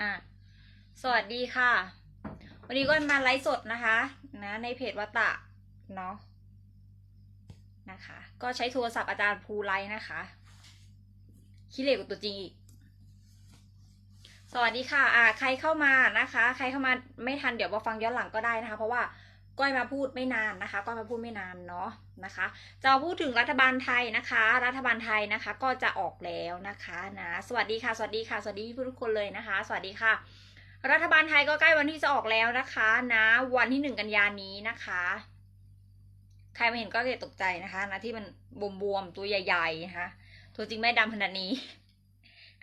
อะสวัสดีค่ะ วันนี้ก็มาไลฟ์สดนะคะ นะในเพจวัตะเนาะนะคะ ก็ใช้โทรศัพท์อาจารย์ภูไลนะคะคิดเลกกว่าตัวจริงอีก สวัสดีค่ะ อ่า ใครเข้ามานะคะ ใครเข้ามาไม่ทันเดี๋ยวมาฟังย้อนหลังก็ได้นะคะ เพราะว่า ก้อยมาพูดไม่นานนะคะก้อยมาพูดไม่นานเนาะนะคะจะพูดถึงรัฐบาลไทยนะคะ รัฐบาลไทยนะคะก็จะออกแล้วนะคะนะสวัสดีค่ะ สวัสดีค่ะ สวัสดีทุกคนเลยนะคะ สวัสดีค่ะ รัฐบาลไทยก็ใกล้วันที่จะออกแล้วนะคะนะวันที่หนึ่งกันยานี้นะคะ ใครมาเห็นก็อย่าตกใจนะคะนะที่มันบวมๆตัวใหญ่ๆนะคะตัวจริงไม่ดำขนาดนี้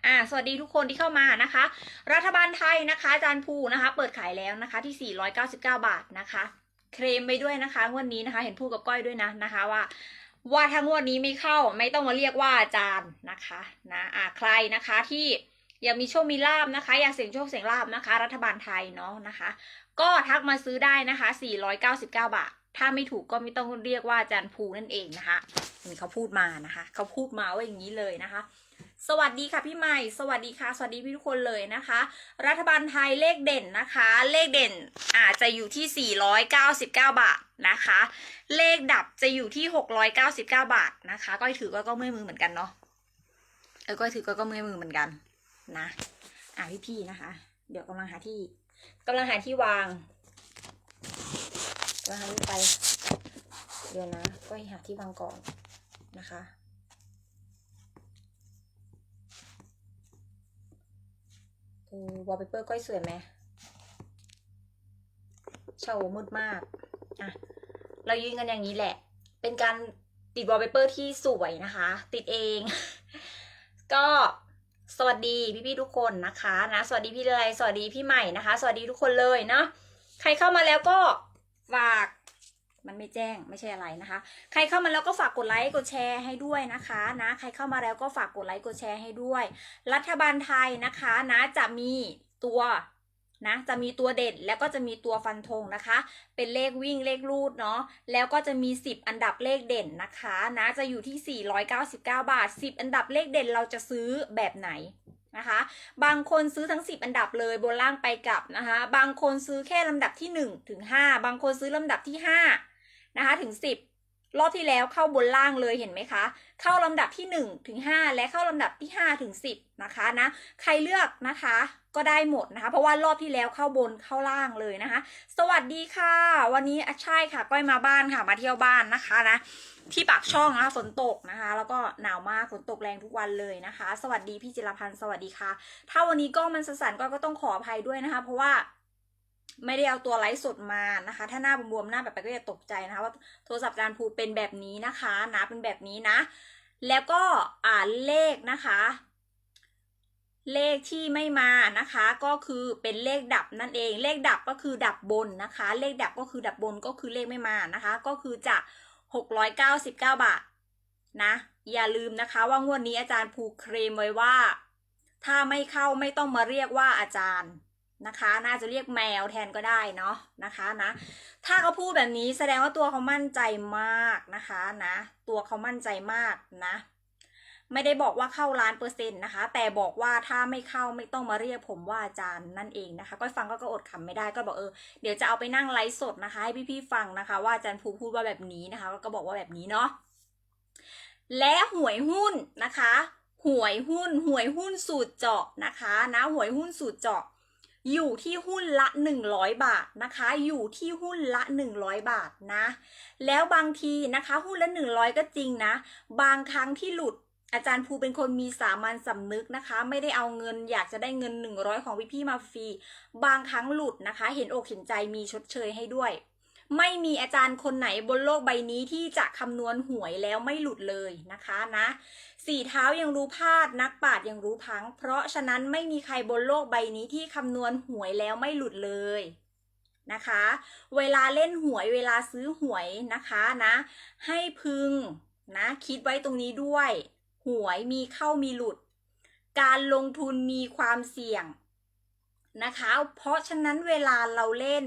อ่าสวัสดีทุกคนที่เข้ามานะคะ รัฐบาลไทยนะคะจารย์ภูนะคะ เปิดขายแล้วนะคะที่ 499 บาทนะคะ เคลมไปด้วยนะคะงวดนี้นะคะ เห็นพูดกับก้อยด้วยนะนะคะว่าว่าถ้างวดนี้ไม่เข้าไม่ต้องมาเรียกว่าอาจารย์นะคะนะอ่าใครนะคะที่อยากมีโชคมีลาบนะคะ อยากเสี่ยงโชคเสี่ยงลาบนะคะ รัฐบาลไทยเนาะนะคะ ก็ทักมาซื้อได้นะคะ 499 บาท ถ้าไม่ถูกก็ไม่ต้องเรียกว่าอาจารย์ภูนั่นเองนะคะนี่เขาพูดมานะคะ เขาพูดมาว่าอย่างนี้เลยนะคะ สวัสดีค่ะพี่ใหม่ สวัสดีค่ะ สวัสดีพี่ทุกคนเลยนะคะ รัฐบาลไทยเลขเด่นนะคะ เลขเด่นอาจจะอยู่ที่ 499 บาทนะคะ เลขดับจะอยู่ที่ 699 บาทนะคะก้อยถือก็ก็เมื่อยมือเหมือนกันเนาะเออก้อยถือก็ก็เมื่อยมือเหมือนกันนะอะพี่ๆนะคะ เดี๋ยวกำลังหาที่กำลังหาที่วางกำลังหาที่ไปเดี๋ยวนะก้อยหาที่วางก่อนนะคะ วอลเปเปอร์ก้อยสวยไหมเช่ามืดมาก อะ เรายืนกันอย่างนี้แหละ เป็นการติดวอลเปเปอร์ที่สวยนะคะ ติดเอง ก็สวัสดีพี่ๆทุกคนนะคะนะสวัสดีพี่เลยสวัสดีพี่ใหม่นะคะ สวัสดีทุกคนเลยเนาะใครเข้ามาแล้วก็ฝาก มันไม่แจ้งไม่ใช่อะไรนะคะ ใครเข้ามาแล้วก็ฝากกดไลค์กดแชร์ให้ด้วยนะคะนะใครเข้ามาแล้วก็ฝากกดไลค์กดแชร์ให้ด้วย รัฐบาลไทยนะคะนะจะมีตัวนะจะมีตัวเด่นแล้วก็จะมีตัวฟันธงนะคะ เป็นเลขวิ่งเลขรูดเนาะแล้วก็จะมี 10 อันดับเลขเด่นนะคะนะจะอยู่ที่ 499 บาท 10 อันดับเลขเด่นเราจะซื้อแบบไหนนะคะ บางคนซื้อทั้ง 10 อันดับเลยบนล่างไปกลับนะคะ บางคนซื้อแค่ลำดับที่ 1 ถึง 5 บางคนซื้อลำดับที่ 5 นะคะถึง 10 รอบที่แล้วเข้าบนล่างเลยเห็นไหมคะ เข้าลำดับที่ 1 ถึง 5 และเข้าลำดับที่ 5 ถึง 10 นะคะนะ ใครเลือกนะคะก็ได้หมดนะคะ เพราะว่ารอบที่แล้วเข้าบนเข้าล่างเลยนะคะ สวัสดีค่ะ วันนี้อใช่ค่ะ ก้อยมาบ้านค่ะมาเที่ยวบ้านนะคะนะที่ปากช่องนะคะฝนตกนะคะ แล้วก็หนาวมากฝนตกแรงทุกวันเลยนะคะ สวัสดีพี่จิรพันธ์สวัสดีค่ะ ถ้าวันนี้กล้องมันสั่นก็ก็ต้องขออภัยด้วยนะคะ เพราะว่า ไม่ได้เอาตัวไลฟ์สดมานะคะ ถ้าหน้าบวมๆหน้าแบบไปก็อย่าตกใจนะคะว่าโทรศัพท์อาจารย์ภูเป็นแบบนี้นะคะนะเป็นแบบนี้นะ แล้วก็อ่านเลขนะคะ เลขที่ไม่มานะคะ ก็คือเป็นเลขดับนั่นเอง เลขดับก็คือดับบนนะคะ เลขดับก็คือดับบนก็คือเลขไม่มานะคะ ก็คือจะ 699 บาทนะอย่าลืมนะคะว่างวดนี้อาจารย์ภูเคลมไว้ว่า ถ้าไม่เข้าไม่ต้องมาเรียกว่าอาจารย์ นะคะ น่าจะเรียกแมวแทนก็ได้เนาะนะคะนะ ถ้าเขาพูดแบบนี้แสดงว่าตัวเขามั่นใจมากนะคะนะ ตัวเขามั่นใจมากนะ ไม่ได้บอกว่าเข้าล้านเปอร์เซ็นต์นะคะ แต่บอกว่าถ้าไม่เข้าไม่ต้องมาเรียกผมว่าอาจารย์นั่นเองนะคะ ก็ฟังก็ก็อดขำไม่ได้ก็บอกเออ เดี๋ยวจะเอาไปนั่งไลฟ์สดนะคะ ให้พี่ๆฟังนะคะ ว่าอาจารย์ภูพูดว่าแบบนี้นะคะ ก็บอกว่าแบบนี้เนาะ และหวยหุ้นนะคะ หวยหุ้น หวยหุ้นสูตรเจาะนะคะ นะ หวยหุ้นสูตรเจาะ อยู่ที่หุ้นละ 100 บาทนะคะ อยู่ที่หุ้นละ 100 บาทนะ แล้วบางทีนะคะ หุ้นละ 100 ก็จริงนะ บางครั้งที่หลุดอาจารย์ภูเป็นคนมีสามัญสำนึกนะคะ ไม่ได้เอาเงินอยากจะได้เงิน 100 ของพี่พี่มาฟรี บางครั้งหลุดนะคะ เห็นอกเห็นใจมีชดเชยให้ด้วย ไม่มีอาจารย์คนไหนบนโลกใบนี้ที่จะคำนวณหวยแล้วไม่หลุดเลยนะคะนะสี่เท้ายังรู้พลาดนักปราดยังรู้พัง เพราะฉะนั้นไม่มีใครบนโลกใบนี้ที่คำนวณหวยแล้วไม่หลุดเลยนะคะ เวลาเล่นหวยเวลาซื้อหวยนะคะนะให้พึงนะคิดไว้ตรงนี้ด้วย หวยมีเข้ามีหลุด การลงทุนมีความเสี่ยงนะคะ เพราะฉะนั้นเวลาเราเล่น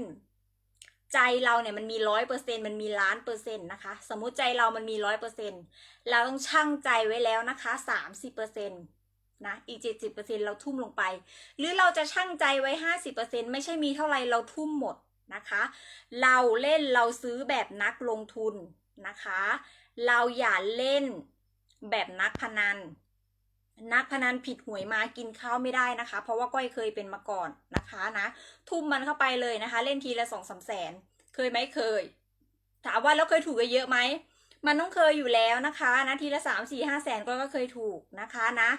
ใจเราเนี่ยมันมีร้อยเปอร์เซ็นมันมีล้านเปอร์เซ็นต์นะคะ สมมุติใจเรามันมีร้อยเปอร์เซ็นต์เราต้องชั่งใจไว้แล้วนะคะสามสิบเปอร์เซ็นต์นะอีก70%เปอร์เซ็นเราทุ่มลงไป หรือเราจะชั่งใจไว้50%ไม่ใช่มีเท่าไรเราทุ่มหมดนะคะ เราเล่นเราซื้อแบบนักลงทุนนะคะ เราอย่าเล่นแบบนักพนัน นักพนันผิดหวยมากินข้าวไม่ได้นะคะ เพราะว่าก้อยเคยเป็นมาก่อนนะคะนะ ทุ่มมันเข้าไปเลยนะคะ เล่นทีละสองสามแสน เคยไหมเคย ถามว่าแล้วเคยถูกเยอะไหมมันต้องเคยอยู่แล้วนะคะนะทีละสามสี่ห้าแสนก็ก็เคยถูกนะคะนะ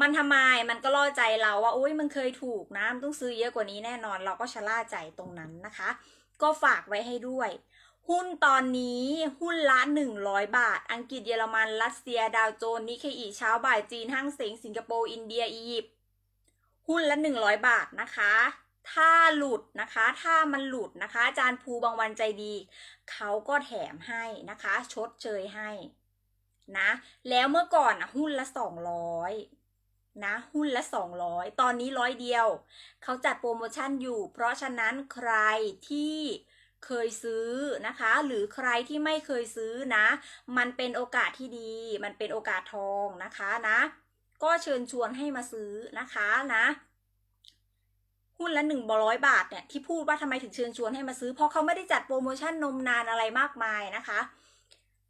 มันทำไมมันก็ล่อใจเราว่าโอ้ยมันเคยถูกนะมันต้องซื้อเยอะกว่านี้แน่นอน เราก็ชะล่าใจตรงนั้นนะคะ ก็ฝากไว้ให้ด้วย หุ้นตอนนี้หุ้นละ 100 บาท อังกฤษเยอรมัน รัสเซีย ดาวโจนส์นิเคอีเช้าบ่ายจีนห้างเสงสิงคโปร์ อินเดีย อียิปต์หุ้นละ 100 บาทนะคะ ถ้าหลุดนะคะ ถ้ามันหลุดนะคะ อาจารย์ภูบางวันใจดี เขาก็แถมให้นะคะ ชดเชยให้นะ แล้วเมื่อก่อนอะหุ้นละ 200นะหุ้นละ 200 ตอนนี้ร้อยเดียว เขาจัดโปรโมชั่นอยู่ เพราะฉะนั้นใครที่ เคยซื้อนะคะ หรือใครที่ไม่เคยซื้อนะ มันเป็นโอกาสที่ดี มันเป็นโอกาสทองนะคะนะ ก็เชิญชวนให้มาซื้อนะคะนะหุ้นละหนึ่งร้อยบาทเนี่ยที่พูดว่าทำไมถึงเชิญชวนให้มาซื้อ เพราะเขาไม่ได้จัดโปรโมชั่นนมนานอะไรมากมายนะคะ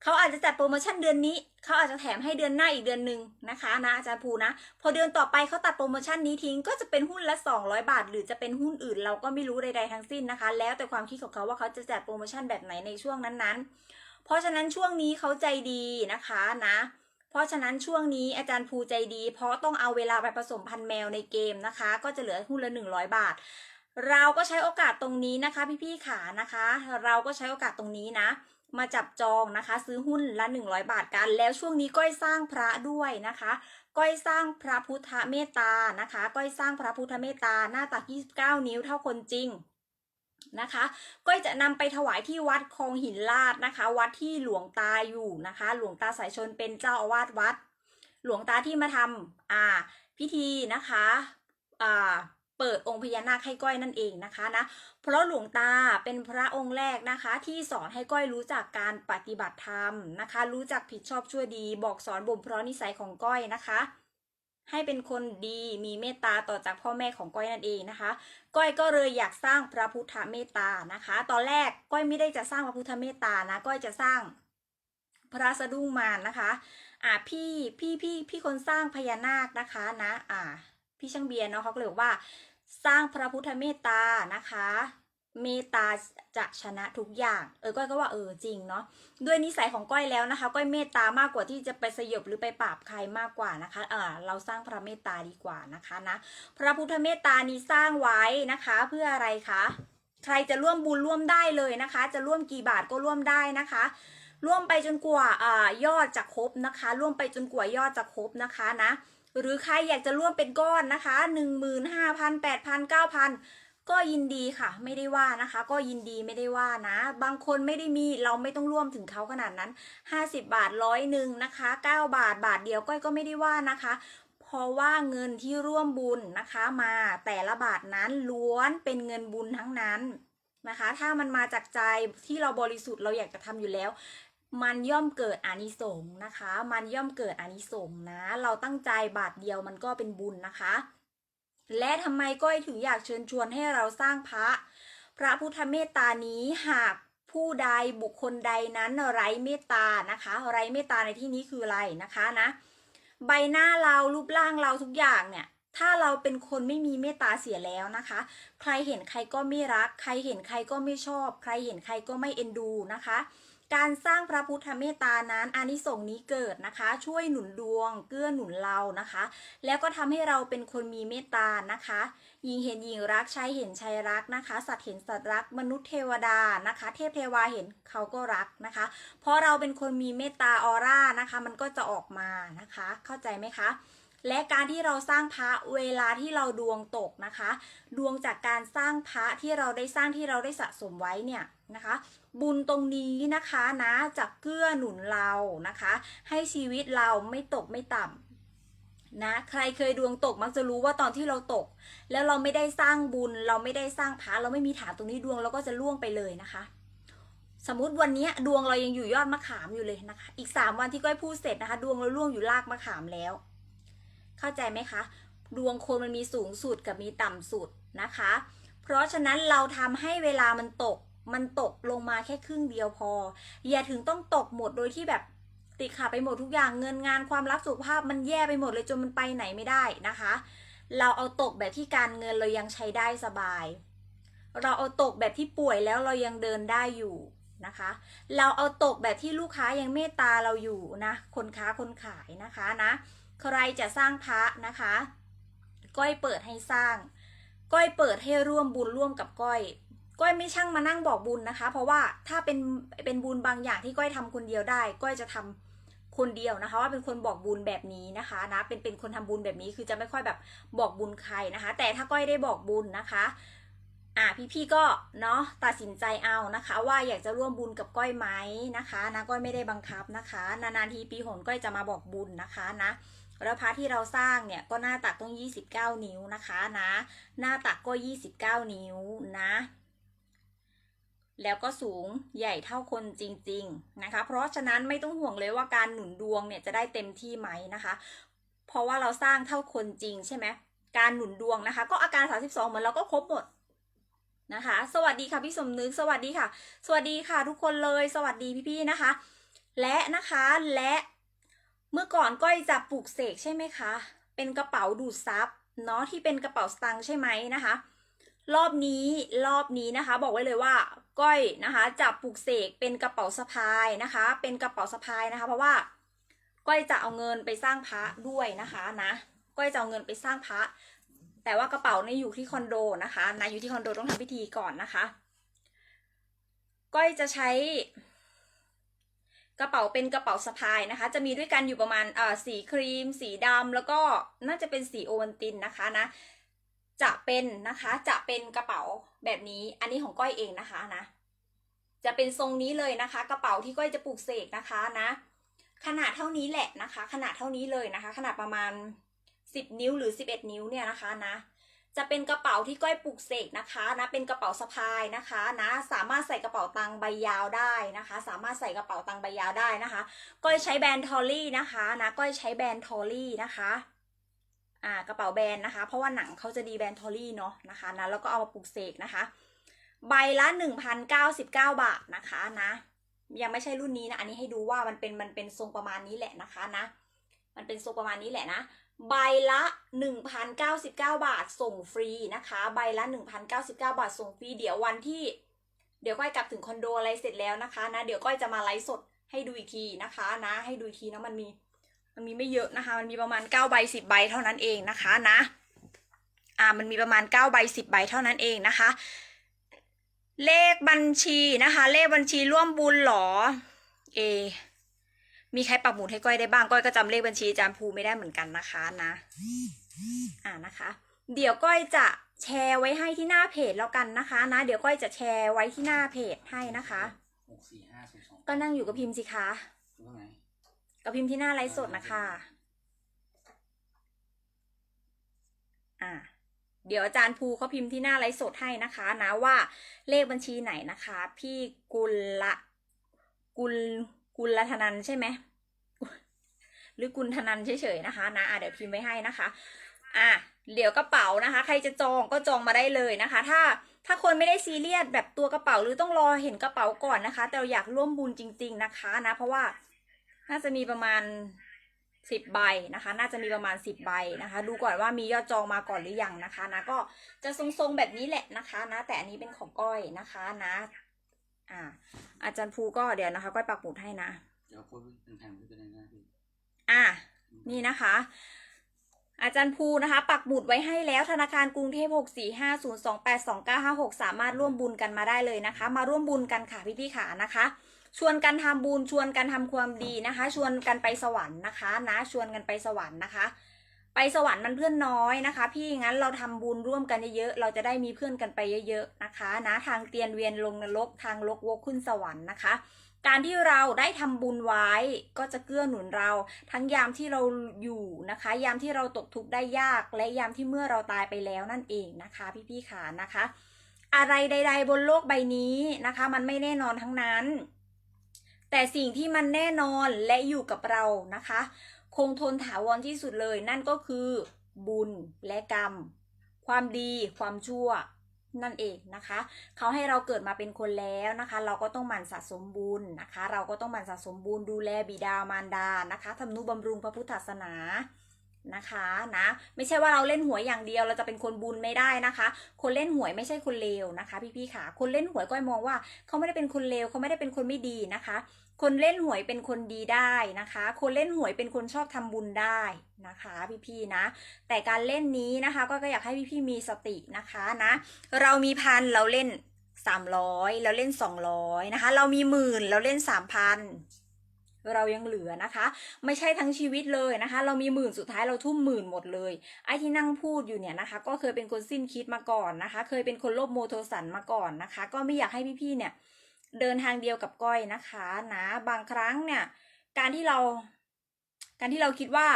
เขาอาจจะจัดโปรโมชั่นเดือนนี้ เขาอาจจะแถมให้เดือนหน้าอีกเดือนหนึ่งนะคะนะอาจารย์ภูนะ พอเดือนต่อไปเขาตัดโปรโมชั่นนี้ทิ้งก็จะเป็นหุ้นละ 200 บาท หรือจะเป็นหุ้นอื่นเราก็ไม่รู้ใดๆทั้งสิ้นนะคะ แล้วแต่ความคิดของเขาว่าเขาจะจัดโปรโมชั่นแบบไหนในช่วงนั้นๆ เพราะฉะนั้นช่วงนี้เขาใจดีนะคะนะเพราะฉะนั้นช่วงนี้อาจารย์ภูใจดี เพราะต้องเอาเวลาไปผสมพันธุ์แมวในเกมนะคะ ก็จะเหลือหุ้นละ 100 บาท เราก็ใช้โอกาสตรงนี้นะคะ พี่ๆขานะคะ เราก็ใช้โอกาสตรงนี้นะ มาจับจองนะคะ ซื้อหุ้นละ 100 บาทกัน แล้วช่วงนี้ก้อยสร้างพระด้วยนะคะ ก้อยสร้างพระพุทธเมตตานะคะ ก้อยสร้างพระพุทธเมตตาหน้าตัก 29 นิ้วเท่าคนจริงนะคะก้อยจะนำไปถวายที่วัดคลองหินลาดนะคะ วัดที่หลวงตาอยู่นะคะ หลวงตาสายชนเป็นเจ้าอาวาสวัด หลวงตาที่มาทำอ่าพิธีนะคะอ่า เปิดองค์พญานาคให้ก้อยนั่นเองนะคะนะ เพราะหลวงตาเป็นพระองค์แรกนะคะ ที่สอนให้ก้อยรู้จักการปฏิบัติธรรมนะคะ รู้จักผิดชอบชั่วดีบอกสอนบ่มเพราะนิสัยของก้อยนะคะ ให้เป็นคนดีมีเมตตาต่อจากพ่อแม่ของก้อยนั่นเองนะคะ ก้อยก็เลยอยากสร้างพระพุทธเมตตานะคะ ตอนแรกก้อยไม่ได้จะสร้างพระพุทธเมตตานะก้อยจะสร้างพระสะดุ้งมารนะคะอ่าพี่พี่พี่พี่คนสร้างพญานาคนะคะนะอ่าพี่ช่างเบียร์เนาะเขาเลยบอกว่า สร้างพระพุทธเมตตานะคะ เมตตาจะชนะทุกอย่าง เออก้อยก็ว่าเออจริงเนาะด้วยนิสัยของก้อยแล้วนะคะ ก้อยเมตตามากกว่าที่จะไปสยบหรือไปปราบใครมากกว่านะคะ เออเราสร้างพระเมตตาดีกว่านะคะนะพระพุทธเมตตานี้สร้างไว้นะคะ เพื่ออะไรคะใครจะร่วมบุญร่วมได้เลยนะคะ จะร่วมกี่บาทก็ร่วมได้นะคะร่วมไปจนกว่าอ่ายอดจะครบนะคะ ร่วมไปจนกว่ายอดจะครบนะคะนะ หรือใครอยากจะร่วมเป็นก้อนนะคะหนึ่งหมื่นห้าพันแปดพันเก้าพันก็ยินดีค่ะ ไม่ได้ว่านะคะ ก็ยินดีไม่ได้ว่านะ บางคนไม่ได้มีเราไม่ต้องร่วมถึงเขาขนาดนั้นห้าสิบบาทร้อยหนึ่งนะคะเก้าบาทบาทเดียวก้อยก็ไม่ได้ว่านะคะเพราะว่าเงินที่ร่วมบุญนะคะมาแต่ละบาทนั้นล้วนเป็นเงินบุญทั้งนั้นนะคะ ถ้ามันมาจากใจที่เราบริสุทธิ์เราอยากจะทำอยู่แล้ว มันย่อมเกิดอานิสงส์นะคะ มันย่อมเกิดอานิสงส์นะ เราตั้งใจบาทเดียวมันก็เป็นบุญนะคะ และทำไมก้อยถึงอยากเชิญชวนให้เราสร้างพระ พระพุทธเมตตานี้หากผู้ใดบุคคลใดนั้นไร้เมตตานะคะ ไร้เมตตาในที่นี้คืออะไรนะคะนะ ใบหน้าเรารูปร่างเราทุกอย่างเนี่ย ถ้าเราเป็นคนไม่มีเมตตาเสียแล้วนะคะ ใครเห็นใครก็ไม่รัก ใครเห็นใครก็ไม่ชอบ ใครเห็นใครก็ไม่เอ็นดูนะคะ การสร้างพระพุทธเมตตานั้นอานิสงส์นี้เกิดนะคะ ช่วยหนุนดวง เกื้อหนุนเรานะคะ แล้วก็ทำให้เราเป็นคนมีเมตตานะคะหญิงเห็นหญิงรักชายเห็นชายรักนะคะ สัตว์เห็นสัตว์รักมนุษย์เทวดานะคะ เทพเทวาเห็นเขาก็รักนะคะ เพราะเราเป็นคนมีเมตตาออร่านะคะ มันก็จะออกมานะคะ เข้าใจไหมคะและการที่เราสร้างพระเวลาที่เราดวงตกนะคะ ดวงจากการสร้างพระที่เราได้สร้างที่เราได้สะสมไว้เนี่ยนะคะ บุญตรงนี้นะคะนะจะเกื้อหนุนเรานะคะ ให้ชีวิตเราไม่ตกไม่ต่ำนะใครเคยดวงตกมักจะรู้ว่าตอนที่เราตก แล้วเราไม่ได้สร้างบุญ เราไม่ได้สร้างพระเราไม่มีฐานตรงนี้ดวงเราก็จะล่วงไปเลยนะคะ สมมติวันนี้ดวงเรายังอยู่ยอดมะขามอยู่เลยนะคะ อีกสามวันที่ก้อยพูดเสร็จนะคะ ดวงเราล่วงอยู่รากมะขามแล้ว เข้าใจไหมคะ ดวงคนมันมีสูงสุดกับมีต่ำสุดนะคะ เพราะฉะนั้นเราทำให้เวลามันตก มันตกลงมาแค่ครึ่งเดียวพอ อย่าถึงต้องตกหมดโดยที่แบบติดขาดไปหมดทุกอย่างเงินงานความรักสุขภาพมันแย่ไปหมดเลยจนมันไปไหนไม่ได้นะคะ เราเอาตกแบบที่การเงินเรายังใช้ได้สบาย เราเอาตกแบบที่ป่วยแล้วเรายังเดินได้อยู่นะคะ เราเอาตกแบบที่ลูกค้ายังเมตตาเราอยู่นะคนค้าคนขายนะคะนะใครจะสร้างพระนะคะ ก้อยเปิดให้สร้าง ก้อยเปิดให้ร่วมบุญร่วมกับก้อย ก้อยไม่ช่างมานั่งบอกบุญนะคะ เพราะว่าถ้าเป็นเป็นบุญบางอย่างที่ก้อยทำคนเดียวได้ ก้อยจะทำคนเดียวนะคะ ว่าเป็นคนบอกบุญแบบนี้นะคะนะเป็นเป็นคนทำบุญแบบนี้คือจะไม่ค่อยแบบบอกบุญใครนะคะ แต่ถ้าก้อยได้บอกบุญนะคะอ่าพี่ๆก็เนาะตัดสินใจเอานะคะ ว่าอยากจะร่วมบุญกับก้อยไหมนะคะนะก้อยไม่ได้บังคับนะคะ นานๆทีปีหนก้อยจะมาบอกบุญนะคะนะแล้วพระที่เราสร้างเนี่ยก็หน้าตักต้อง 29 นิ้วนะคะนะ หน้าตักก็ 29 นิ้วนะ แล้วก็สูงใหญ่เท่าคนจริง ๆนะคะ เพราะฉะนั้นไม่ต้องห่วงเลยว่าการหนุนดวงเนี่ยจะได้เต็มที่ไหมนะคะ เพราะว่าเราสร้างเท่าคนจริงใช่ไหมการหนุนดวงนะคะ ก็อาการ 32 เหมือนเราก็ครบหมดนะคะ สวัสดีค่ะพี่สมนึก สวัสดีค่ะ สวัสดีค่ะทุกคนเลย สวัสดีพี่ๆนะคะ และนะคะและเมื่อก่อนก้อยจะปลูกเสกใช่ไหมคะ เป็นกระเป๋าดูดซับเนาะที่เป็นกระเป๋าสตางค์ใช่ไหมนะคะ รอบนี้รอบนี้นะคะ บอกไว้เลยว่า ก้อยนะคะจะปลูกเสกเป็นกระเป๋าสะพายนะคะ เป็นกระเป๋าสะพายนะคะ เพราะว่า ก้อยจะเอาเงินไปสร้างพระด้วยนะคะนะก้อยจะเอาเงินไปสร้างพระ แต่ว่ากระเป๋าเนี่ยอยู่ที่คอนโดนะคะนะอยู่ที่คอนโดต้องทำพิธีก่อนนะคะ ก้อยจะใช้ กระเป๋าเป็นกระเป๋าสะพายนะคะ จะมีด้วยกันอยู่ประมาณเอ่อสีครีม สีดำแล้วก็น่าจะเป็นสีโอวัลตินนะคะนะ จะเป็นนะคะจะเป็นกระเป๋าแบบนี้ อันนี้ของก้อยเองนะคะนะ จะเป็นทรงนี้เลยนะคะ กระเป๋าที่ก้อยจะปลูกเสกนะคะนะ ขนาดเท่านี้แหละนะคะ ขนาดเท่านี้เลยนะคะ ขนาดประมาณ 10 นิ้วหรือ 11 นิ้วเนี่ยนะคะนะ จะเป็นกระเป๋าที่ก้อยปลูกเสกนะคะนะ เป็นกระเป๋าสะพายนะคะนะ สามารถใส่กระเป๋าตังค์ใบยาวได้นะคะ สามารถใส่กระเป๋าตังค์ใบยาวได้นะคะ ก้อยใช้แบรนด์ทอลลี่นะคะนะ ก้อยใช้แบรนด์ทอลลี่นะคะ อ่ากระเป๋าแบรนด์นะคะ เพราะว่าหนังเขาจะดีแบรนด์ทอลลี่เนาะนะคะนะแล้วก็เอามาปลูกเสกนะคะ ใบละ 1,099 บาทนะคะนะ ยังไม่ใช่รุ่นนี้นะ อันนี้ให้ดูว่ามันเป็นมันเป็นทรงประมาณนี้แหละนะคะนะ มันเป็นทรงประมาณนี้แหละนะ ใบละ 1,099 บาทส่งฟรีนะคะ ใบละ 1,099 บาทส่งฟรี เดี๋ยววันที่ เดี๋ยวก้อยกลับถึงคอนโดอะไรเสร็จแล้วนะคะนะ เดี๋ยวก้อยจะมาไลฟ์สดให้ดูอีกทีนะคะนะ ให้ดูอีกทีนะมันมี มันมีไม่เยอะนะคะ มันมีประมาณ9ใบ10ใบเท่านั้นเองนะคะนะ อ่า มันมีประมาณ9ใบ10ใบเท่านั้นเองนะคะ เลขบัญชีนะคะ เลขบัญชีร่วมบุญเหรอ เอ มีใครปักหมุดให้ก้อยได้บ้าง ก้อยก็จำเลขบัญชีอาจารย์ภูไม่ได้เหมือนกันนะคะนะ อ่านะคะ เดี๋ยวก้อยจะแชร์ไว้ให้ที่หน้าเพจแล้วกันนะคะนะ เดี๋ยวก้อยจะแชร์ไว้ที่หน้าเพจให้นะคะหกสี่ห้าศูนย์สองก็นั่งอยู่กับพิมพ์สิคะตรงไหน กับพิมพ์ที่หน้าไลฟ์สดนะคะ อ่า เดี๋ยวอาจารย์ภูเขาพิมพ์ที่หน้าไลฟ์สดให้นะคะนะว่าเลขบัญชีไหนนะคะ พี่กุลละกุลกุลธนันใช่ไหมหรือกุลธนันเฉยๆนะคะนะอะเดี๋ยวพิมพ์ไว้ให้นะคะ อะเดี๋ยวกระเป๋านะคะ ใครจะจองก็จองมาได้เลยนะคะ ถ้าถ้าคนไม่ได้ซีเรียสแบบตัวกระเป๋าหรือต้องรอเห็นกระเป๋าก่อนนะคะ แต่เราอยากร่วมบุญจริง ๆนะคะนะ เพราะว่า น่าจะมีประมาณสิบใบนะคะ น่าจะมีประมาณสิบใบนะคะ ดูก่อนว่ามียอดจองมาก่อนหรือยังนะคะนะก็จะทรงๆแบบนี้แหละนะคะนะแต่อันนี้เป็นของก้อยนะคะนะอ่าอาจารย์ภูก็เดี๋ยวนะคะก้อยปักหมุดให้นะเดี๋ยวโพสต์เป็นแผ่นไม่เป็นไรนะพี่อะนี่นะคะ อาจารย์ภูนะคะ ปักหมุดไว้ให้แล้วธนาคารกรุงเทพ645028295สามารถร่วมบุญกันมาได้เลยนะคะ มาร่วมบุญกันค่ะพี่พี่ๆขานะคะ ชวนกันทำบุญชวนกันทำความดีนะคะ ชวนกันไปสวรรค์นะคะ นะชวนกันไปสวรรค์นะคะ ไปสวรรค์มันเพื่อนน้อยนะคะ พี่งั้นเราทำบุญร่วมกันเยอะๆเราจะได้มีเพื่อนกันไปเยอะๆนะคะ นะทางเตียนเวียนลงนรกทางลกวกขึ้นสวรรค์นะคะการที่เราได้ทำบุญไว้ก็จะเกื้อหนุนเรา ทั้งยามที่เราอยู่นะคะ ยามที่เราตกทุกข์ได้ยาก และยามที่เมื่อเราตายไปแล้วนั่นเองนะคะ พี่ๆขานะคะ อะไรใด ๆ บนโลกใบนี้นะคะ มันไม่แน่นอนทั้งนั้น แต่สิ่งที่มันแน่นอนและอยู่กับเรานะคะ คงทนถาวรที่สุดเลย นั่นก็คือบุญและกรรม ความดีความชั่วนั่นเองนะคะ เขาให้เราเกิดมาเป็นคนแล้วนะคะ เราก็ต้องหมั่นสะสมบุญนะคะ เราก็ต้องหมั่นสะสมบุญดูแลบิดามารดานะคะทำนุบำรุงพระพุทธศาสนา นะคะนะไม่ใช่ว่าเราเล่นหวยอย่างเดียวเราจะเป็นคนบุญไม่ได้นะคะ คนเล่นหวยไม่ใช่คนเลวนะคะ พี่ๆค่ะ คนเล่นหวยก็มองว่าเขาไม่ได้เป็นคนเลวเขาไม่ได้เป็นคนไม่ดีนะคะ คนเล่นหวยเป็นคนดีได้นะคะ คนเล่นหวยเป็นคนชอบทำบุญได้นะคะ พี่ๆนะ แต่การเล่นนี้นะคะ ก็อยากให้พี่ๆมีสตินะคะนะ เรามีพันเราเล่น 300 เราเล่น 200นะคะ เรามีหมื่นเราเล่น 3,000 เรายังเหลือนะคะ ไม่ใช่ทั้งชีวิตเลยนะคะ เรามีหมื่นสุดท้ายเราทุ่มหมื่นหมดเลย ไอ้ที่นั่งพูดอยู่เนี่ยนะคะ ก็เคยเป็นคนสิ้นคิดมาก่อนนะคะ เคยเป็นคนโลภโมโทสันมาก่อนนะคะ ก็ไม่อยากให้พี่ๆเนี่ย เดินทางเดียวกับก้อยนะคะนะบางครั้งเนี่ย การที่เรา การที่เราคิดว่า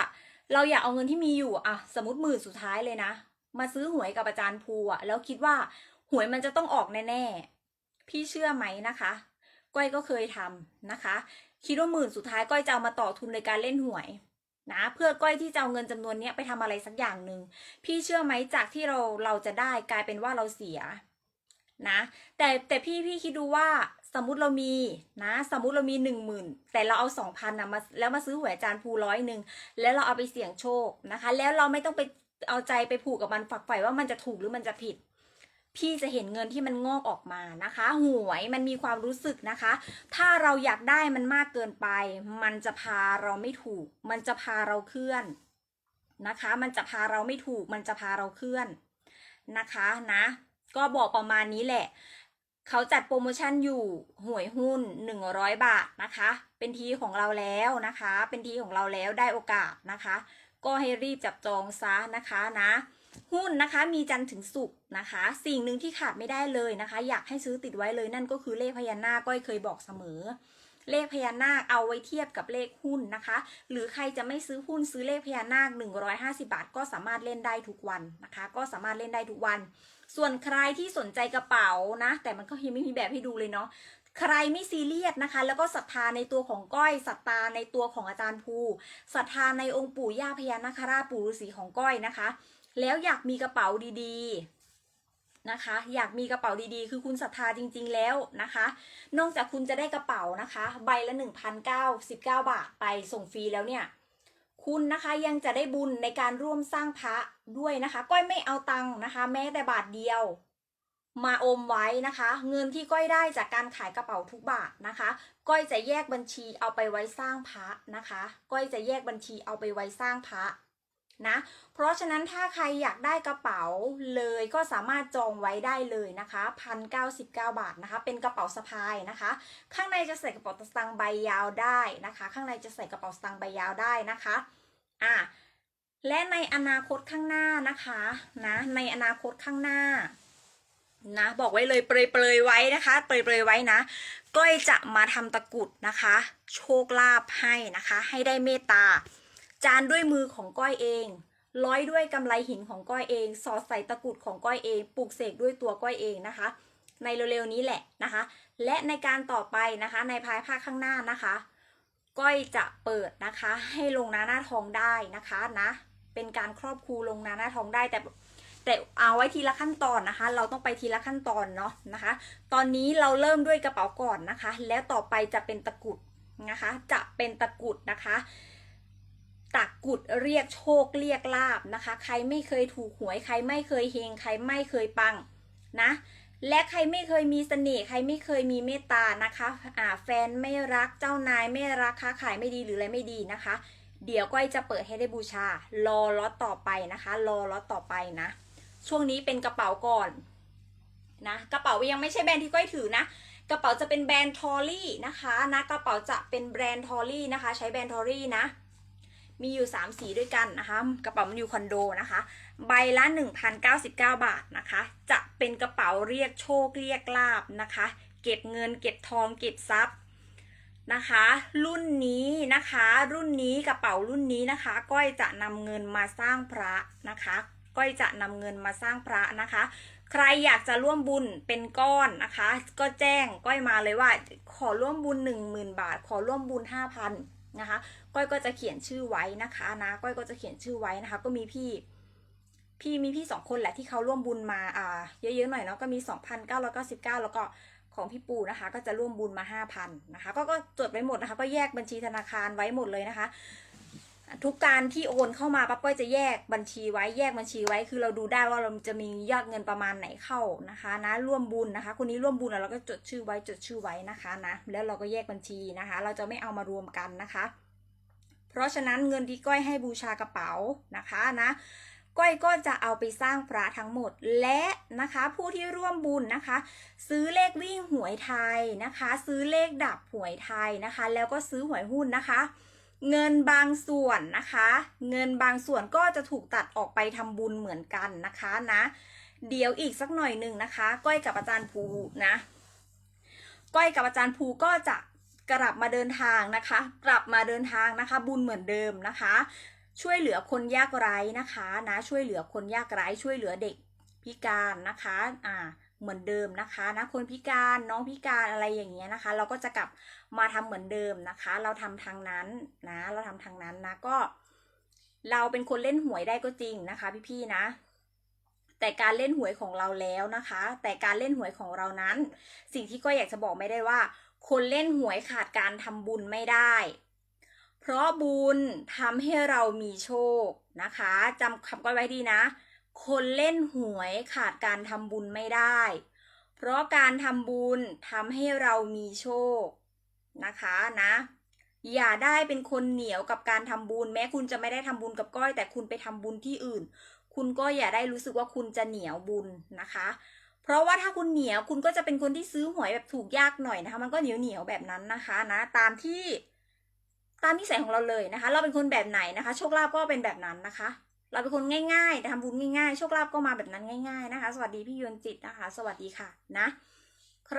เราอยากเอาเงินที่มีอยู่อะสมมติหมื่นสุดท้ายเลยนะ มาซื้อหวยกับอาจารย์ภูอะแล้วคิดว่าหวยมันจะต้องออกแน่ๆพี่เชื่อไหมนะคะก้อยก็เคยทำนะคะ คิดว่าหมื่นสุดท้ายก้อยจะเอามาต่อทุนในการเล่นหวยนะเพื่อก้อยที่จะเอาเงินจำนวนเนี้ยไปทำอะไรสักอย่างหนึ่งพี่เชื่อไหมจากที่เราเราจะได้กลายเป็นว่าเราเสียนะแต่แต่พี่พี่คิดดูว่าสมมติเรามีนะ สมมติเรามีหนึ่งหมื่นแต่เราเอาสองพันนะมาแล้วมาซื้อหวยอาจารย์ภูร้อยหนึ่งแล้วเราเอาไปเสี่ยงโชคนะคะ แล้วเราไม่ต้องไปเอาใจไปผูกกับมันฝักใฝ่ว่ามันจะถูกหรือมันจะผิด พี่จะเห็นเงินที่มันงอกออกมานะคะ หวยมันมีความรู้สึกนะคะ ถ้าเราอยากได้มันมากเกินไป มันจะพาเราไม่ถูก มันจะพาเราเคลื่อนนะคะ มันจะพาเราไม่ถูก มันจะพาเราเคลื่อนนะคะนะ ก็บอกประมาณนี้แหละ เขาจัดโปรโมชั่นอยู่หวยหุ้น 100 บาทนะคะ เป็นทีของเราแล้วนะคะ เป็นทีของเราแล้วได้โอกาสนะคะ ก็ให้รีบจับจองซะนะคะนะ หุ้นนะคะมีจันทร์ถึงศุกร์นะคะ สิ่งหนึ่งที่ขาดไม่ได้เลยนะคะ อยากให้ซื้อติดไว้เลยนั่นก็คือเลขพญานาคก้อยเคยบอกเสมอ เลขพญานาคเอาไว้เทียบกับเลขหุ้นนะคะ หรือใครจะไม่ซื้อหุ้นซื้อเลขพญานาค 150 บาท ก็สามารถเล่นได้ทุกวันนะคะ ก็สามารถเล่นได้ทุกวัน ส่วนใครที่สนใจกระเป๋านะ แต่มันก็ยังไม่มีแบบให้ดูเลยเนาะใครไม่ซีเรียสนะคะ แล้วก็ศรัทธาในตัวของก้อยศรัทธาในตัวของอาจารย์ภูศรัทธาในองค์ปู่ย่าพญานาคราชปู่ฤาษีของก้อยนะคะ แล้วอยากมีกระเป๋าดีๆนะคะ อยากมีกระเป๋าดีๆ คือคุณศรัทธาจริง ๆ แล้วนะคะ นอกจากคุณจะได้กระเป๋านะคะ ใบละ1,099บาทไปส่งฟรีแล้วเนี่ยคุณนะคะยังจะได้บุญในการร่วมสร้างพระด้วยนะคะ ก้อยไม่เอาตังค์นะคะ แม้แต่บาทเดียว มาอมไว้นะคะ เงินที่ก้อยได้จากการขายกระเป๋าทุกบาทนะคะ ก้อยจะแยกบัญชีเอาไปไว้สร้างพระนะคะ ก้อยจะแยกบัญชีเอาไปไว้สร้างพระ นะเพราะฉะนั้นถ้าใครอยากได้กระเป๋าเลยก็สามารถจองไว้ได้เลยนะคะพันเก้าสิบเก้าบาทนะคะ เป็นกระเป๋าสะพายนะคะ ข้างในจะใส่กระเป๋าสตางค์ใบยาวได้นะคะ ข้างในจะใส่กระเป๋าสตางค์ใบยาวได้นะคะอะและในอนาคตข้างหน้านะคะนะในอนาคตข้างหน้านะบอกไว้เลยเปรยๆไว้นะคะเปรยๆไว้นะก้อยจะมาทำตะกรุดนะคะ โชคลาภให้นะคะ ให้ได้เมตตา จานด้วยมือของก้อยเอง ร้อยด้วยกำไรหินของก้อยเอง สอดใส่ตะกุดของก้อยเอง ปลูกเสกด้วยตัวก้อยเองนะคะ ในเร็วๆนี้แหละนะคะ และในการต่อไปนะคะ ในภายภาคข้างหน้านะคะ ก้อยจะเปิดนะคะ ให้ลงนาหน้าทองได้นะคะนะเป็นการครอบครูลงนาหน้าทองได้แต่แต่เอาไว้ทีละขั้นตอนนะคะ เราต้องไปทีละขั้นตอนเนาะนะคะ ตอนนี้เราเริ่มด้วยกระเป๋าก่อนนะคะ แล้วต่อไปจะเป็นตะกุดนะคะ จะเป็นตะกุดนะคะ ตะกรุดเรียกโชคเรียกลาบนะคะ ใครไม่เคยถูกหวยใครไม่เคยเฮงใครไม่เคยปังนะ และใครไม่เคยมีเสน่ห์ใครไม่เคยมีเมตตานะคะอ่าแฟนไม่รักเจ้านายไม่รักค้าขายไม่ดีหรืออะไรไม่ดีนะคะ เดี๋ยวก้อยจะเปิดให้ได้บูชา รอล็อตต่อไปนะคะ รอล็อตต่อไปนะ ช่วงนี้เป็นกระเป๋าก่อนนะกระเป๋ายังไม่ใช่แบรนด์ที่ก้อยถือนะกระเป๋าจะเป็นแบรนด์ทอรี่นะคะนะกระเป๋าจะเป็นแบรนด์ทอรี่นะคะ ใช้แบรนด์ทอรี่นะ มีอยู่ 3 สีด้วยกันนะคะ กระเป๋ามันอยู่คอนโดนะคะ ใบละ 1,099 บาทนะคะ จะเป็นกระเป๋าเรียกโชคเรียกลาบนะคะ เก็บเงินเก็บทองเก็บทรัพย์นะคะ รุ่นนี้นะคะ รุ่นนี้กระเป๋ารุ่นนี้นะคะ ก้อยจะนำเงินมาสร้างพระนะคะ ก้อยจะนำเงินมาสร้างพระนะคะ ใครอยากจะร่วมบุญเป็นก้อนนะคะ ก็แจ้งก้อยมาเลยว่า ขอร่วมบุญ 10,000 บาท ขอร่วมบุญ 5,000 นะคะก้อยก็จะเขียนชื่อไว้นะคะนะก้อยก็จะเขียนชื่อไว้นะคะ ก็มีพี่พี่มีพี่สองคนแหละที่เขาร่วมบุญมาอ่าเยอะๆหน่อยเนาะก็มี 2,999 แล้วก็ของพี่ปูนะคะ ก็จะร่วมบุญมา 5,000นะคะก็ก็จดไว้หมดนะคะ ก็แยกบัญชีธนาคารไว้หมดเลยนะคะ ทุกการที่โอนเข้ามาปั๊บก้อยจะแยกบัญชีไว้แยกบัญชีไว้คือเราดูได้ว่าเราจะมียอดเงินประมาณไหนเข้านะคะนะร่วมบุญนะคะ คนนี้ร่วมบุญแล้วเราก็จดชื่อไว้จดชื่อไว้นะคะนะแล้วเราก็แยกบัญชีนะคะ เราจะไม่เอามารวมกันนะคะ เพราะฉะนั้นเงินที่ก้อยให้บูชากระเป๋านะคะนะก้อยก็จะเอาไปสร้างพระทั้งหมด และนะคะผู้ที่ร่วมบุญนะคะ ซื้อเลขวิ่งหวยไทยนะคะ ซื้อเลขดับหวยไทยนะคะ แล้วก็ซื้อหวยหุ้นนะคะ เงินบางส่วนนะคะ เงินบางส่วนก็จะถูกตัดออกไปทำบุญเหมือนกันนะคะนะ เดี๋ยวอีกสักหน่อยหนึ่งนะคะ ก้อยกับอาจารย์ภูนะ ก้อยกับอาจารย์ภูก็จะกลับมาเดินทางนะคะ กลับมาเดินทางนะคะ บุญเหมือนเดิมนะคะ ช่วยเหลือคนยากไร้นะคะนะช่วยเหลือคนยากไร้ช่วยเหลือเด็กพิการนะคะอ่าเหมือนเดิมนะคะนะคนพิการน้องพิการอะไรอย่างเงี้ยนะคะ เราก็จะกลับ มาทำเหมือนเดิมนะคะ เราทำทางนั้นนะ เราทำทางนั้นนะก็ เราเป็นคนเล่นหวยได้ก็จริงนะคะ พี่ๆนะ แต่การเล่นหวยของเราแล้วนะคะ แต่การเล่นหวยของเรานั้น สิ่งที่ก็อยากจะบอกไม่ได้ว่า คนเล่นหวยขาดการทำบุญไม่ได้ เพราะบุญทำให้เรามีโชคนะคะจำคำก้อยไว้ดีนะ คนเล่นหวยขาดการทำบุญไม่ได้ เพราะการทำบุญทำให้เรามีโชค นะคะนะ อย่าได้เป็นคนเหนียวกับการทำบุญ แม้คุณจะไม่ได้ทำบุญกับก้อย แต่คุณไปทำบุญที่อื่น คุณก็อย่าได้รู้สึกว่าคุณจะเหนียวบุญนะคะ เพราะว่าถ้าคุณเหนียวคุณก็จะเป็นคนที่ซื้อหวยแบบถูกยากหน่อยนะคะ มันก็เหนียวเหนียวแบบนั้นนะคะนะ ตามที่ตามนิสัยของเราเลยนะคะ เราเป็นคนแบบไหนนะคะ โชคลาภก็เป็นแบบนั้นนะคะ เราเป็นคนง่ายๆแต่ทำบุญง่ายๆ โชคลาภก็มาแบบนั้นง่าย ๆนะคะ สวัสดีพี่ยนจิตนะคะ สวัสดีค่ะนะ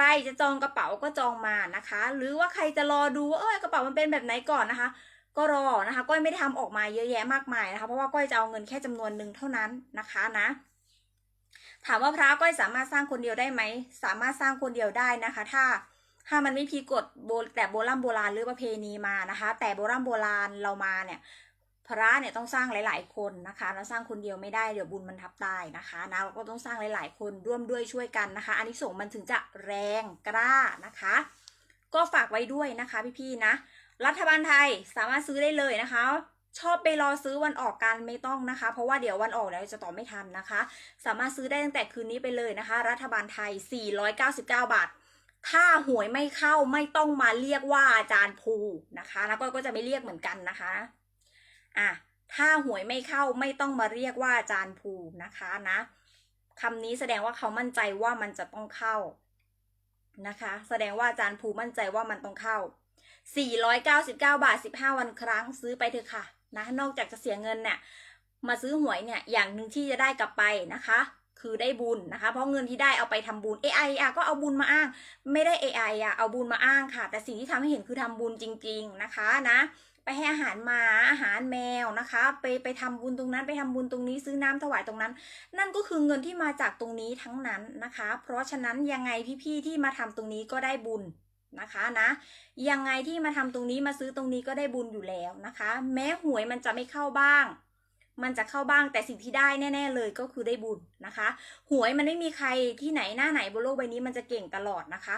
รจะจองกระเป๋าก็จองมานะคะ หรือว่าใครจะรอดูว่าเออกระเป๋ามันเป็นแบบไหนก่อนนะคะ ก็รอนะคะ ก้อยไม่ได้ทำออกมาเยอะแยะมากมายนะคะ เพราะว่าก้อยจะเอาเงินแค่จำนวนหนึ่งเท่านั้นนะคะนะถามว่าพระก้อยสามารถสร้างคนเดียวได้ไหม สามารถสร้างคนเดียวได้นะคะ ถ้าถ้ามันไม่พีกฎโบแต่โบราณโบราณหรือประเพณีมานะคะ แต่โบราณโบราณเรามาเนี่ย พระเนี่ยต้องสร้างหลาย ๆ คนนะคะแล้วสร้างคนเดียวไม่ได้เดี๋ยวบุญมันทับตายนะคะนะเราก็ต้องสร้างหลาย ๆ คนร่วมด้วยช่วยกันนะคะอันนี้ส่งมันถึงจะแรงกล้านะคะ ก็ฝากไว้ด้วยนะคะพี่ๆนะ รัฐบาลไทยสามารถซื้อได้เลยนะคะ ชอบไปรอซื้อวันออกกันไม่ต้องนะคะ เพราะว่าเดี๋ยววันออกแล้วจะต่อไม่ทันนะคะ สามารถซื้อได้ตั้งแต่คืนนี้ไปเลยนะคะ รัฐบาลไทย 499 บาทถ้าหวยไม่เข้าไม่ต้องมาเรียกว่าอาจารย์ภูนะคะ แล้วก็จะไม่เรียกเหมือนกันนะคะ อะถ้าหวยไม่เข้าไม่ต้องมาเรียกว่าอาจารย์ภูนะคะนะคำนี้แสดงว่าเขามั่นใจว่ามันจะต้องเข้านะคะ แสดงว่าอาจารย์ภูมั่นใจว่ามันต้องเข้า 499 บาท 15 วันครั้งซื้อไปเถอะค่ะนะนอกจากจะเสียเงินเนี่ยมาซื้อหวยเนี่ยอย่างหนึ่งที่จะได้กลับไปนะคะ คือได้บุญนะคะ เพราะเงินที่ได้เอาไปทำบุญ AI อะก็เอาบุญมาอ้าง ไม่ได้ AI อะเอาบุญมาอ้างค่ะ แต่สิ่งที่ทำให้เห็นคือทำบุญจริง ๆนะคะนะ ไปให้อาหารหมาอาหารแมวนะคะ ไปไปทำบุญตรงนั้นไปทำบุญตรงนี้ซื้อน้ำถวายตรงนั้น นั่นก็คือเงินที่มาจากตรงนี้ทั้งนั้นนะคะ เพราะฉะนั้นยังไงพี่ๆที่มาทำตรงนี้ก็ได้บุญนะคะนะยังไงที่มาทำตรงนี้มาซื้อตรงนี้ก็ได้บุญอยู่แล้วนะคะ แม้หวยมันจะไม่เข้าบ้าง มันจะเข้าบ้างแต่สิ่งที่ได้แน่ ๆ เลยก็คือได้บุญนะคะ หวยมันไม่มีใครที่ไหนหน้าไหนบนโลกใบนี้มันจะเก่งตลอดนะคะ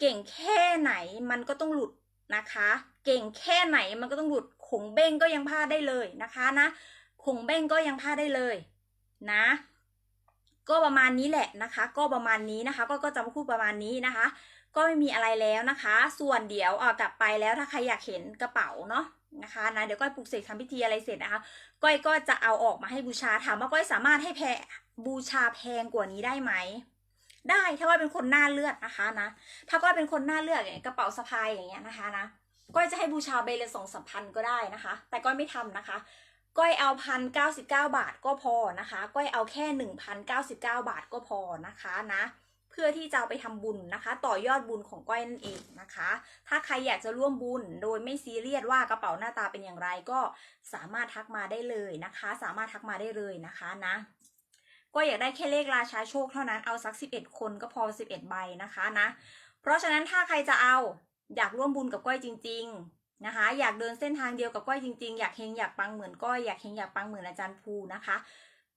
เก่งแค่ไหนมันก็ต้องหลุด นะคะ เก่งแค่ไหนมันก็ต้องหลุดขงเบ้งก็ยังพลาดได้เลยนะคะนะขงเบ้งก็ยังพลาดได้เลยนะ ก็ประมาณนี้แหละนะคะ ก็ประมาณนี้นะคะ ก็ก็จะมาพูดประมาณนี้นะคะ ก็ไม่มีอะไรแล้วนะคะ ส่วนเดี๋ยวเออกลับไปแล้วถ้าใครอยากเห็นกระเป๋าเนาะนะคะนะเดี๋ยวก้อยปลุกเสกทำพิธีอะไรเสร็จนะคะ ก้อยก็จะเอาออกมาให้บูชาถามว่าก้อยสามารถให้แพบูชาแพงกว่านี้ได้ไหม ได้ถ้าก้อยเป็นคนหน้าเลือดนะคะนะถ้าก้อยเป็นคนหน้าเลือดอย่างเงี้ยกระเป๋าสะพายอย่างเงี้ยนะคะนะก้อยจะให้บูชาใบลสองสามพันก็ได้นะคะ แต่ก้อยไม่ทำนะคะก้อยเอาพันเก้าสิบเก้าบาทก็พอนะคะก้อยเอาแค่หนึ่งพันเก้าสิบเก้าบาทก็พอนะคะนะเพื่อที่จะไปทำบุญนะคะ ต่อยอดบุญของก้อยนั่นเองนะคะ ถ้าใครอยากจะร่วมบุญโดยไม่ซีเรียสว่ากระเป๋าหน้าตาเป็นอย่างไรก็สามารถทักมาได้เลยนะคะ สามารถทักมาได้เลยนะคะนะ ก็อยากได้แค่เลขราชาโชคเท่านั้นเอาสัก 11 คนก็พอ 11 ใบนะคะนะ เพราะฉะนั้นถ้าใครจะเอาอยากร่วมบุญกับก้อยจริง ๆนะคะ อยากเดินเส้นทางเดียวกับก้อยจริง ๆ อยากเฮงอยากปังเหมือนก้อยอยากเฮงอยากปังเหมือนอาจารย์ภูนะคะ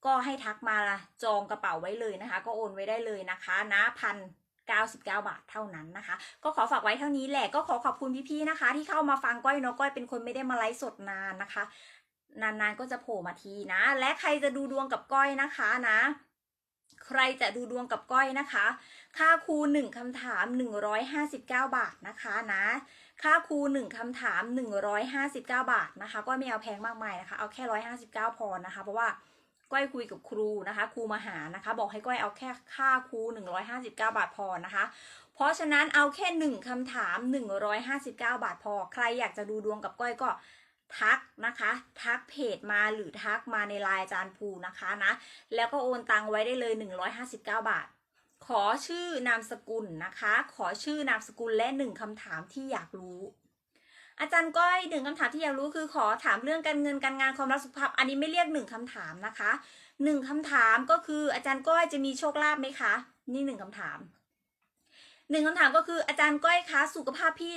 ก็ให้ทักมาจองกระเป๋าไว้เลยนะคะ ก็โอนไว้ได้เลยนะคะนะพัน99 บาทเท่านั้นนะคะ ก็ขอฝากไว้เท่านี้แหละก็ขอขอบคุณพี่ๆนะคะ ที่เข้ามาฟังก้อยเนาะก้อยเป็นคนไม่ได้มาไลฟ์สดนานนะคะ นานๆก็จะโผล่มาทีนะ และใครจะดูดวงกับก้อยนะคะนะ ใครจะดูดวงกับก้อยนะคะ ค่าครูหนึ่งคำถาม 159 บาทนะคะนะ ค่าครูหนึ่งคำถาม 159 บาทนะคะ ก็ไม่เอาแพงมากมายนะคะ เอาแค่ 159 พอนะคะ เพราะว่าก้อยคุยกับครูนะคะครูมาหานะคะ บอกให้ก้อยเอาแค่ค่าครู 159 บาทพอนะคะ เพราะฉะนั้นเอาแค่หนึ่งคำถาม 159 บาทพอ ใครอยากจะดูดวงกับก้อยก็ ทักนะคะ ทักเพจมาหรือทักมาในไลน์อาจารย์ภูนะคะนะ แล้วก็โอนตังไว้ได้เลย 159 บาท ขอชื่อนามสกุลนะคะ ขอชื่อนามสกุลและหนึ่งคำถามที่อยากรู้ อาจารย์ก้อยหนึ่งคำถามที่อยากรู้คือขอถามเรื่องการเงินการงานความรักสุขภาพ อันนี้ไม่เรียกหนึ่งคำถามนะคะหนึ่งคำถามก็คืออาจารย์ก้อยจะมีโชคลาภไหมคะ นี่หนึ่งคำถามหนึ่งคำถามก็คืออาจารย์ก้อยคะสุขภาพพี่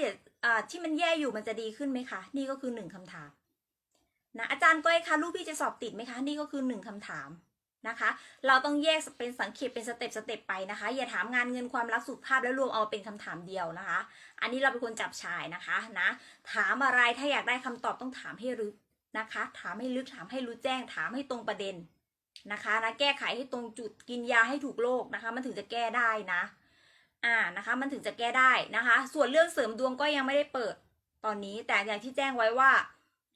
ที่มันแย่อยู่มันจะดีขึ้นไหมคะ นี่ก็คือหนึ่งคำถามนะอาจารย์ก้อยคะลูกพี่จะสอบติดไหมคะ นี่ก็คือหนึ่งคำถามนะคะ เราต้องแยกเป็นสังเขปเป็นสเต็ปสเต็ปไปนะคะ อย่าถามงานเงินความรักสุขภาพแล้วรวมเอาเป็นคำถามเดียวนะคะ อันนี้เราเป็นคนจับชายนะคะนะถามอะไรถ้าอยากได้คำตอบต้องถามให้ลึกนะคะ ถามให้ลึกถามให้รู้แจ้ง ถามให้ตรงประเด็นนะคะนะแก้ไขให้ตรงจุดกินยาให้ถูกโรคนะคะ มันถึงจะแก้ได้นะ อ่านะคะ มันถึงจะแก้ได้นะคะ ส่วนเรื่องเสริมดวงก็ยังไม่ได้เปิดตอนนี้แต่อย่างที่แจ้งไว้ว่า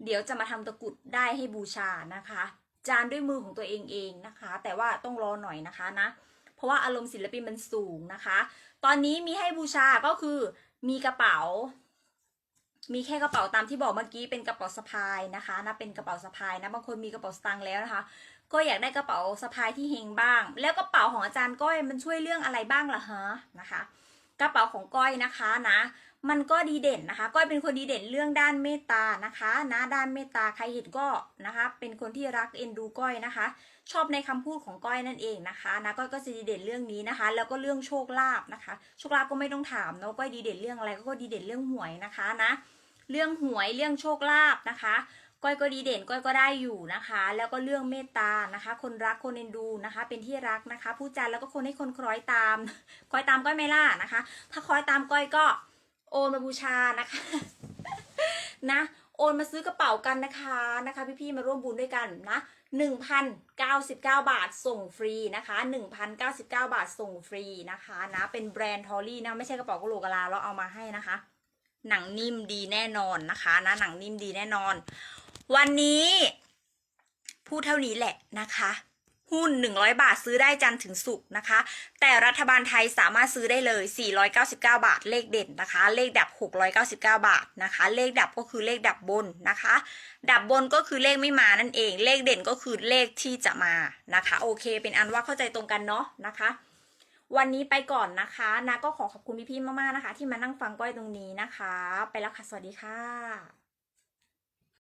เดี๋ยวจะมาทำตะกรุดได้ให้บูชานะคะ จานด้วยมือของตัวเองเองนะคะ แต่ว่าต้องรอหน่อยนะคะนะ เพราะว่าอารมณ์ศิลปินมันสูงนะคะ ตอนนี้มีให้บูชาก็คือมีกระเป๋า มีแค่กระเป๋าตามที่บอกเมื่อกี้เป็นกระเป๋าสะพายนะคะนะเป็นกระเป๋าสะพายนะบางคนมีกระเป๋าสตางค์แล้วนะคะ ก็อยากได้กระเป๋าสะพายที่เฮงบ้าง แล้วกระเป๋าของอาจารย์ก้อยมันช่วยเรื่องอะไรบ้างล่ะฮะนะคะ กระเป๋าของก้อยนะคะนะ มันก็ดีเด่นนะคะ ก้อยเป็นคนดีเด่นเรื่องด้านเมตตานะคะนะด้านเมตตาใครเห็นก็นะคะ เป็นคนที่รักเอ็นดูก้อยนะคะ ชอบในคำพูดของก้อยนั่นเองนะคะนะก้อยก็จะดีเด่นเรื่องนี้นะคะ แล้วก็เรื่องโชคลาภนะคะ โชคลาภก็ไม่ต้องถามเนาะก้อยดีเด่นเรื่องอะไรก็ดีเด่นเรื่องหวยนะคะนะ เรื่องหวยเรื่องโชคลาภนะคะ ก้อยก็ดีเด่นก้อยก็ได้อยู่นะคะ แล้วก็เรื่องเมตตานะคะ คนรักคนเอ็นดูนะคะ เป็นที่รักนะคะ ผู้จัดแล้วก็คนให้คนคล้อยตามคล้อยตามก้อยไม่ล่ะนะคะ ถ้าคล้อยตามก้อยก็โอนมาบูชานะคะนะโอนมาซื้อกระเป๋ากันนะคะนะคะ พี่ๆมาร่วมบุญด้วยกันนะ1,099 บาทส่งฟรีนะคะ1,099 บาทส่งฟรีนะคะนะเป็นแบรนด์ทอรี่นะไม่ใช่กระเป๋ากะโหลกกะลาเราเอามาให้นะคะ หนังนิ่มดีแน่นอนนะคะนะหนังนิ่มดีแน่นอน วันนี้พูดเท่านี้แหละนะคะหุ้น 100 บาทซื้อได้จันถึงศุกนะคะ แต่รัฐบาลไทยสามารถซื้อได้เลย 499 บาท เลขเด่นนะคะ เลขดับ 699 บาทนะคะ เลขดับก็คือเลขดับบนนะคะ ดับบนก็คือเลขไม่มานั่นเอง เลขเด่นก็คือเลขที่จะมานะคะ โอเค เป็นอันว่าเข้าใจตรงกันเนาะนะคะ วันนี้ไปก่อนนะคะนะก็ขอขอบคุณพี่ๆมากๆนะคะ ที่มานั่งฟังก้อยตรงนี้นะคะ ไปแล้วค่ะ สวัสดีค่ะ